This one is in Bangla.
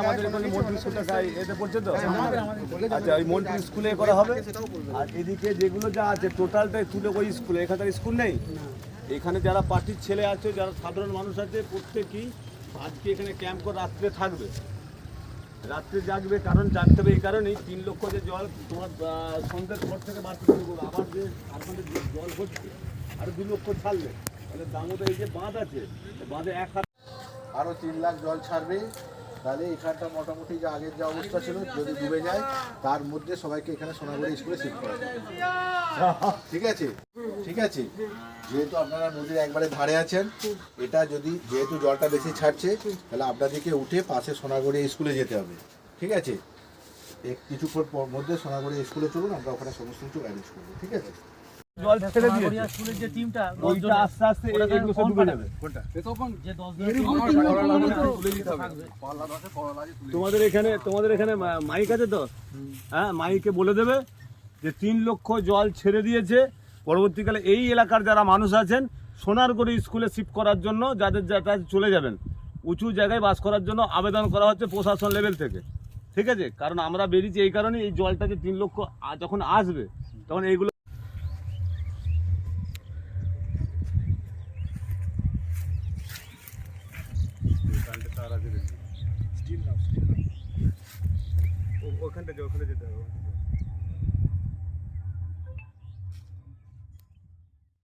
আমাদের এখানে এতে তো আচ্ছা ওই স্কুলে করা হবে। আর এদিকে যেগুলো যা আছে, টোটালটাই তুলে ওই স্কুলে। এখানে স্কুল নেই? এখানে যারা পার্টির ছেলে আছে, যারা সাধারণ মানুষ আছে, প্রত্যেকই আজকে এখানে ক্যাম্প করে রাত্রে থাকবে। রাত্রে জাগবে কারণ জাগতে হবে এই কারণেই। তিন লক্ষ যে জল তোমার সন্ধ্যের পর থেকে বাড়তে শুরু করবে। আবার যে আপনাদের যে জল হচ্ছে, আর দু লক্ষ ছাড়লে তাহলে দামোদর এই যে বাঁধ আছে, বাঁধে এক হাত আরও তিন লাখ জল ছাড়বে তাহলে এখানটা মোটামুটি যে আগের যা অবস্থা ছিল, যদি ডুবে যায়, তার মধ্যে সবাইকে এখানে সোনাগুড়ি স্কুলে শিফট করা ঠিক আছে? ঠিক আছে? যেহেতু আপনারা নদীর একবারে ধারে আছেন, এটা যদি যেহেতু জলটা বেশি ছাড়ছে, তাহলে আপনাদেরকে উঠে পাশে সোনাগড়ি স্কুলে যেতে হবে। ঠিক আছে? কিছুক্ষণ মধ্যে সোনাগড়ি স্কুলে চলুন, আমরা ওখানে সমস্ত কিছু অ্যারেঞ্জ করব। ঠিক আছে? জল ছেড়ে দিয়েছে। স্কুলের যে টিমটা ওইটা আস্তে আস্তে এই- এগুলো সব ডুবে যাবে। যে দশ জনের তোমাদের এখানে তোমাদের এখানে মাইক আছে তো? হ্যাঁ মাইকে বলে দেবে যে তিন লক্ষ জল ছেড়ে দিয়েছে। পরবর্তীকালে এই এলাকার যারা মানুষ আছেন সোনারগড়ি স্কুলে শিফট করার জন্য যাদের যারা চলে যাবেন উঁচু জায়গায় বাস করার জন্য আবেদন করা হচ্ছে প্রশাসন লেভেল থেকে। ঠিক আছে? কারণ আমরা বেরিয়েছি এই কারণে এই জলটা যে তিন লক্ষ যখন আসবে তখন এইগুলো ওখানটা ওখানে যেতে হবে।